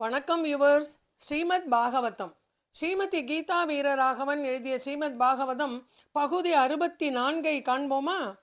வணக்கம் யுவர்ஸ் ஸ்ரீமத் பாகவதம். ஸ்ரீமதி கீதா வீரராகவன் எழுதிய ஸ்ரீமத் பாகவதம் பகுதி அறுபத்தி நான்கை காண்போமா?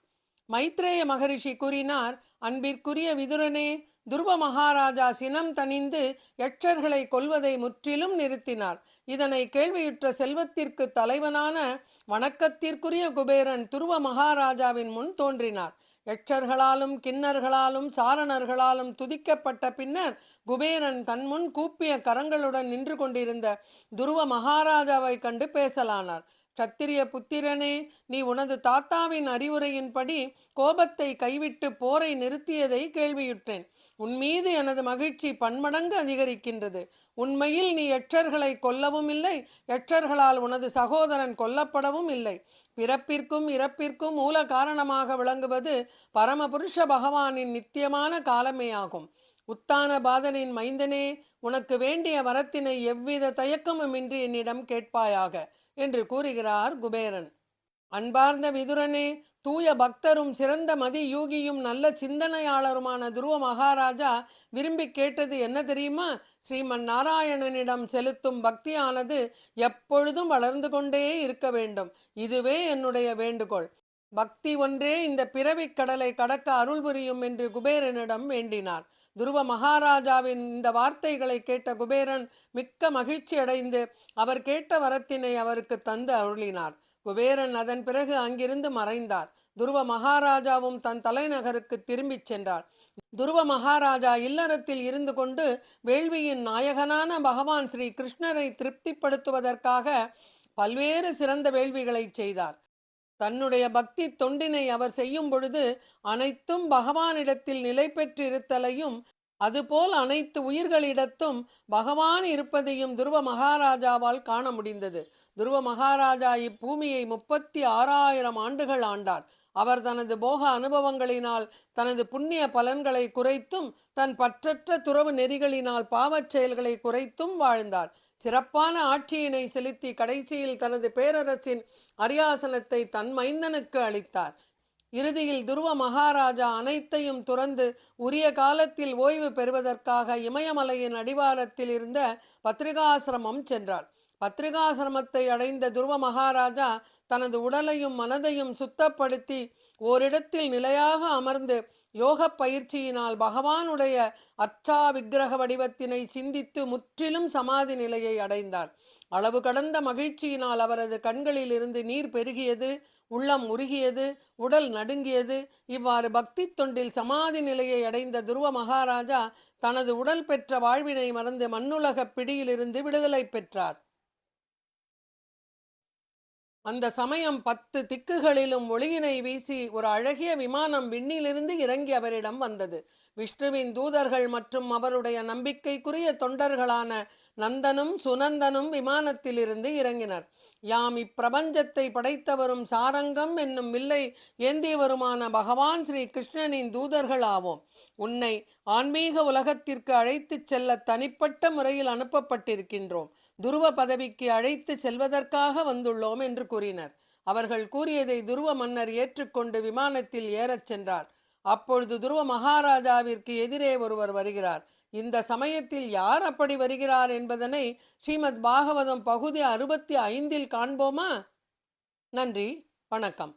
மைத்ரேய மகரிஷி கூறினார் அன்பிற்குரிய விதுரனே துருவ மகாராஜா சினம் தணிந்து யட்சர்களை கொல்வதை முற்றிலும் நிறுத்தினார். இதனை கேள்வியுற்ற செல்வத்திற்கு தலைவனான வணக்கத்திற்குரிய குபேரன் துருவ மகாராஜாவின் முன் தோன்றினார். யட்சர்களாலும் கிண்ணர்களாலும் சாரணர்களாலும் துதிக்கப்பட்ட பின்னர் குபேரன் தன்முன் கூப்பிய கரங்களுடன் நின்று கொண்டிருந்த துருவ மகாராஜாவை கண்டு பேசலானார். சத்திரிய புத்திரனே நீ உனது தாத்தாவின் அறிவுரையின்படி கோபத்தை கைவிட்டு போரை நிறுத்தியதை கேள்வியுற்றேன். உன் மீது எனது மகிழ்ச்சி பன்மடங்கு அதிகரிக்கின்றது. உண்மையில் நீ எற்றர்களை கொல்லவும் இல்லை எற்றர்களால் உனது சகோதரன் கொல்லப்படவும் இல்லை. பிறப்பிற்கும் இறப்பிற்கும் மூல காரணமாக விளங்குவது பரமபுருஷ பகவானின் நித்தியமான காலமே ஆகும். உத்தான பாதனின் மைந்தனே உனக்கு வேண்டிய வரத்தினை எவ்வித தயக்கமுமின்றி என்னிடம் கேட்பாயாக. என்று கூறுகிறார் குபேரன். அன்பார்ந்த விதுரனே தூய பக்தரும் சிறந்த மதி யூகியும் நல்ல சிந்தனையாளருமான துருவ மகாராஜா விரும்பி கேட்டது என்ன தெரியுமா? ஸ்ரீமன் நாராயணனிடம் செலுத்தும் பக்தியானது எப்பொழுதும் வளர்ந்து கொண்டே இருக்க வேண்டும். இதுவே என்னுடைய வேண்டுகோள். பக்தி ஒன்றே இந்த பிறவிக் கடலை கடக்க அருள் புரியும் என்று குபேரனிடம் வேண்டினார். துருவ மகாராஜாவின் இந்த வார்த்தைகளை கேட்ட குபேரன் மிக்க மகிழ்ச்சி அடைந்து அவர் கேட்ட வரத்தினை அவருக்கு தந்து அருளினார். குபேரன் அதன் பிறகு அங்கிருந்து மறைந்தார். துருவ மகாராஜாவும் தன் தலைநகருக்கு திரும்பிச் சென்றார். துருவ மகாராஜா இல்லறத்தில் இருந்து கொண்டு வேள்வியின் நாயகனான பகவான் ஸ்ரீ கிருஷ்ணரை திருப்திப்படுத்துவதற்காக பல்வேறு சிறந்த வேள்விகளை செய்தார். தன்னுடைய பக்தி தொண்டினை அவர் செய்யும் பொழுது அனைத்தும் பகவானிடத்தில் நிலை பெற்றிருத்தலையும் அதுபோல் அனைத்து உயிர்களிடத்தும் பகவான் இருப்பதையும் துருவ மகாராஜாவால் காண முடிந்தது. துருவ மகாராஜா இப்பூமியை முப்பத்தி ஆறாயிரம் ஆண்டுகள் ஆண்டார். அவர் தனது போக அனுபவங்களினால் தனது புண்ணிய பலன்களை குறைத்தும் தன் பற்றற்ற துறவு நெறிகளினால் பாவச் செயல்களை குறைத்தும் வாழ்ந்தார். சிறப்பான ஆட்சியினை செலுத்தி கடைசியில் தனது பேரரசின் அரியாசனத்தை தன் மைந்தனுக்கு அளித்தார். இறுதியில் துருவ மகாராஜா அனைத்தையும் துறந்து உரிய காலத்தில் ஓய்வு பெறுவதற்காக இமயமலையின் அடிவாரத்தில் இருந்த பத்ரிகாசிரமம் சென்றார். பத்ரிகாசிரமத்தை அடைந்த துருவ மகாராஜா தனது உடலையும் மனதையும் சுத்தப்படுத்தி ஓரிடத்தில் நிலையாக அமர்ந்து யோக பயிற்சியினால் பகவானுடைய அர்ச்சா விக்கிரக வடிவத்தினை சிந்தித்து முற்றிலும் சமாதி நிலையை அடைந்தார். அளவு கடந்த மகிழ்ச்சியினால் அவரது கண்களில் இருந்து நீர் பெருகியது உள்ளம் உருகியது உடல் நடுங்கியது. இவ்வாறு பக்தி தொண்டில் சமாதி நிலையை அடைந்த துருவ மகாராஜா தனது உடல் பெற்ற வாழ்வினை மறந்து மண்ணுலக பிடியிலிருந்து விடுதலை பெற்றார். அந்த சமயம் பத்து திக்குகளிலும் ஒளியினை வீசி ஒரு அழகிய விமானம் விண்ணிலிருந்து இறங்கி அவரிடம் வந்தது. விஷ்ணுவின் தூதர்கள் மற்றும் அவருடைய நம்பிக்கைக்குரிய தொண்டர்களான நந்தனும் சுனந்தனும் விமானத்திலிருந்து இறங்கினர். யாம் இப்பிரபஞ்சத்தை படைத்தவரும் சாரங்கம் என்னும் வில்லை ஏந்தியவருமான பகவான் ஸ்ரீ கிருஷ்ணனின் தூதர்கள் ஆவோம். உன்னை ஆன்மீக உலகத்திற்கு அழைத்துச் செல்ல தனிப்பட்ட முறையில் அனுப்பப்பட்டிருக்கின்றோம். துருவ பதவிக்கு அழைத்து செல்வதற்காக வந்துள்ளோம் என்று கூறினர். அவர்கள் கூறியதை துருவ மன்னர் ஏற்றுக்கொண்டு விமானத்தில் ஏறச் சென்றார். அப்பொழுது துருவ மகாராஜாவிற்கு எதிரே ஒருவர் வருகிறார். இந்த சமயத்தில் யார் அப்படி வருகிறார் என்பதனை ஸ்ரீமத் பாகவதம் பகுதி அறுபத்தி ஐந்தில் காண்போமா? நன்றி வணக்கம்.